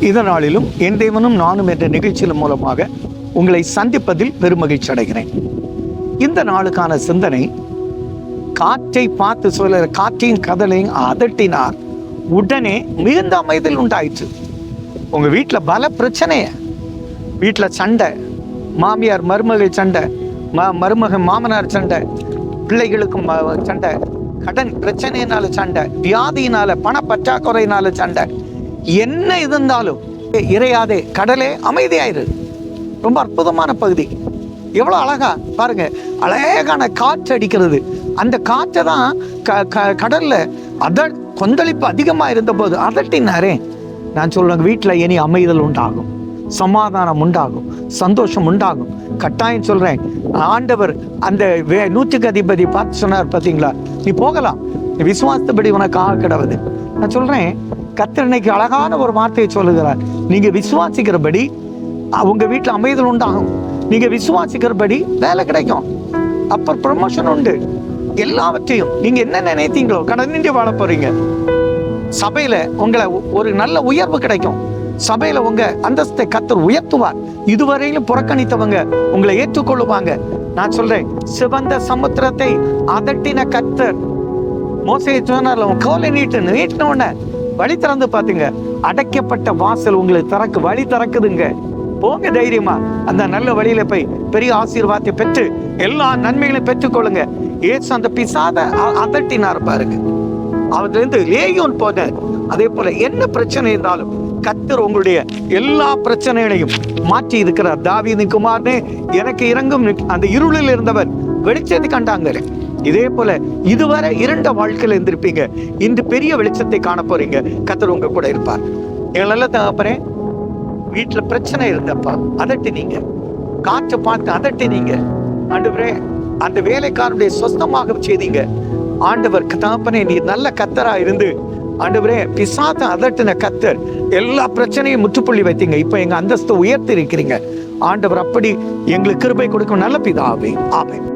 இந்த என் தேவனும் நானும் என்ற நிகழ்ச்சியின் மூலமாக உங்களை சந்திப்பதில் பெருமகிழ்ச்சி அடைகிறேன். இந்த நாளுக்கான சிந்தனை காற்றை பார்த்து சொல்ல காற்றையும் கதலையும் அதட்டினார். உடனே மிகுந்த அமைதல் உண்டாயிற்று. உங்க வீட்டில் பல பிரச்சனைய வீட்டில் சண்டை மாமியார் மருமகள் சண்டை ம மருமகன் மாமனார் சண்டை பிள்ளைகளுக்கும் சண்டை கடன் பிரச்சனையினால சண்டை வியாதியினால பண பற்றாக்குறையினால சண்டை என்ன இருந்தாலும் இறையாதே கடலே அமைதியாயிரு. ரொம்ப அற்புதமான பகுதி. எவ்வளோ அழகா பாருங்க அழகான காற்று அடிக்கிறது. அந்த காற்றை தான் க க கடல்ல அத கொந்தளிப்பு அதிகமாக இருந்தபோது அதட்டினாரே. நான் சொல்றேன் வீட்டில் இனி அமைதல் உண்டாகும். சமாதானம் உண்டாகும். சந்தோஷம் உண்டாகும். கட்டாயம் சொல்றேன் ஆண்டவர் அந்த வே நூற்றுக்கு அதிபதி பார்த்து சொன்னார் பார்த்தீங்களா நீ போகலாம். விசுவாசத்தபடி உனக்கு ஆக கிடவுது. நான் சொல்றேன் கத்திரனைக்கு அழகான ஒரு வார்த்தையை சொல்லுகிறார். நீங்க விசுவாசிக்கிறபடி உங்க வீட்டில் அமைதல் உண்டாகும். நீங்க விசுவாசிக்கிறபடி வேலை கிடைக்கும். அப்புறம் ப்ரமோஷன் உண்டு. எல்லாவற்றையும் நீங்க என்ன நினைத்தீங்களோ கடனின்றி வாழ போறீங்க. சபையில உங்களை ஒரு நல்ல உயர்வு கிடைக்கும். சபையில உங்க அந்தஸ்தை கத்தர் உயர்த்துவார். இதுவரையிலும் புறக்கணித்தவங்க உங்களை ஏற்றுக்கொள்ளுவாங்க. நான் சொல்றேன் சிவந்த சமுத்திரத்தை அதட்டின கத்தர் மோசையை சொன்னார்ல உன் கோலை நீட்டு நீட்டின உடனே வழி திறந்து பாத்துங்க அடைக்கப்பட்ட வாசல் உங்களுக்கு திறக்கு வழி திறக்குதுங்க. போங்க தைரியமா. அந்த நல்ல வழியில போய் பெரிய ஆசீர்வாதத்தை பெற்று எல்லா நன்மைகளையும் பெற்றுக்கொள்ளுங்க. ஏசு அந்த பிசாத அதட்டினார் பாருங்க. அதுல இருந்து லேயோன் போன. அதே போல என்ன பிரச்சனை இருந்தாலும் கத்தர் உங்களுடைய எல்லா பிரச்சனைகளையும் மாற்றி இருக்கிறார். தாவீதின் குமார்னே எனக்கு இறங்கும் அந்த இருளில் இருந்தவர் வெளிச்சத்தை கண்டாங்க இதே போல இதுவரை இருண்ட வாழ்க்கையில இருந்திருப்பீங்க இன்று பெரிய வெளிச்சத்தை காண போறீங்க. கத்தர் உங்க கூட இருப்பார். எங்கள் நல்ல தகப்பனே வீட்டுல பிரச்சனை இருந்தப்பா அதட்டினீங்க. காற்றை பார்த்து அதட்டினீங்க. ஆண்டவரே அந்த வேலைக்காரனுடைய சொந்தமாக செய்தீங்க. ஆண்டவர் தகப்பனே நீ நல்ல கத்தரா இருந்து ஆண்டவரே பிசாத்த அதட்டின கத்தர் எல்லா பிரச்சனையும் முற்றுப்புள்ளி வைத்தீங்க. இப்ப எங்க அந்தஸ்தை உயர்த்தி இருக்கிறீங்க. ஆண்டவர் அப்படி எங்களுக்கு கிருபை கொடுக்கும். நல்ல பிதாவே ஆமென்.